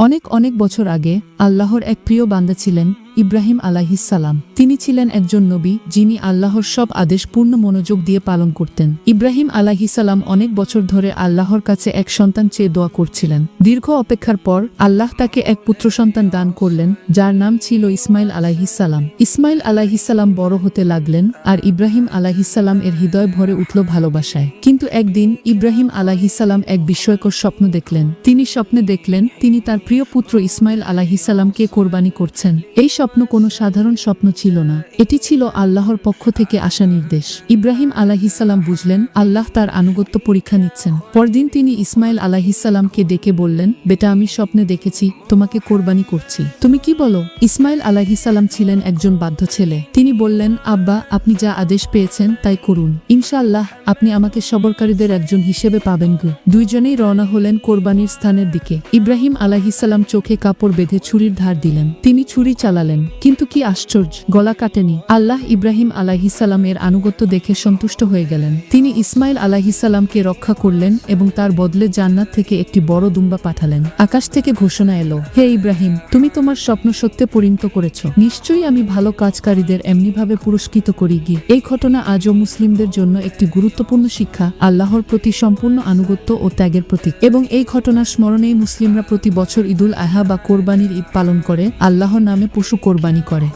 অনেক অনেক বছর আগে আল্লাহর এক প্রিয় বান্দা ছিলেন ইব্রাহিম আলাহিসাল্লাম তিনি ছিলেন একজন নবী, যিনি আল্লাহর সব আদেশ পূর্ণ মনোযোগ দিয়ে পালন করতেন। ইব্রাহিম আলাহিসাল্লাম অনেক বছর ধরে আল্লাহর কাছে এক সন্তান চেয়ে দোয়া করছিলেন। দীর্ঘ অপেক্ষার পর আল্লাহ তাকে এক পুত্র সন্তান দান করলেন, যার নাম ছিল ইসমাইল আলাহিসাল্লাম ইসমাইল আলাহিসাল্লাম বড় হতে লাগলেন, আর ইব্রাহিম আলাহিসাল্লাম এর হৃদয় ভরে উঠল ভালোবাসায়। কিন্তু একদিন ইব্রাহিম আলাহিসাল্লাম এক বিস্ময়কর স্বপ্ন দেখলেন। তিনি স্বপ্নে দেখলেন, তিনি তার প্রিয় পুত্র ইসমাইল আলাহিসাল্লামকে কোরবানি করছেন। এই স্বপ্ন কোনো সাধারণ স্বপ্ন ছিল না। এটি ছিল আল্লাহর পক্ষ থেকে আসা নির্দেশ। ইব্রাহিম আলাহিসাল্লাম বুঝলেন, আল্লাহ তার আনুগত্য পরীক্ষা নিচ্ছেন। পরদিন তিনি ইসমাইল আলাহিসাল্লামকে ডেকে বললেন, বেটা, আমি স্বপ্নে দেখেছি, তোমাকে কোরবানি করছি। তুমি কি বলো ইসমাইল আলাহিসাল্লাম ছিলেন একজন বাধ্য ছেলে। তিনি বললেন, আব্বা, আপনি যা আদেশ পেয়েছেন, তাই করুন। ইনশাআল্লাহ, আপনি আমাকে সবরকারীদের একজন হিসেবে পাবেন গো। দুইজনেই রওনা হলেন কোরবানির স্থানের দিকে। ইব্রাহিম আলাহিসাল্লাম চোখে কাপড় বেঁধে ছুরির ধার দিলেন। তিনি ছুরি চালালেন। কিন্তু কি আশ্চর্য, গলা কাটেনি। আল্লাহ ইব্রাহিম আলাহিসাল্লামের আনুগত্য দেখে সন্তুষ্ট হয়ে গেলেন। তিনি ইসমাইল আলাহিসাল্লামকে রক্ষা করলেন এবং তার বদলে জান্নাত থেকে একটি বড় দুম্বা পাঠালেন। আকাশ থেকে ঘোষণা এলো, হে ইব্রাহিম, তুমি তোমার স্বপ্ন সত্যে পরিণত করেছ। নিশ্চয়ই আমি ভালো কাজকারীদের এমনিভাবে পুরস্কৃত করি গিয়ে এই ঘটনা আজও মুসলিমদের জন্য একটি গুরুত্বপূর্ণ শিক্ষা, আল্লাহর প্রতি সম্পূর্ণ আনুগত্য ও ত্যাগের প্রতীক। এবং এই ঘটনার স্মরণেই মুসলিমরা প্রতি বছর ঈদুল আহা বা কোরবানির ঈদ পালন করে আল্লাহর নামে পশু কোরবানি করে।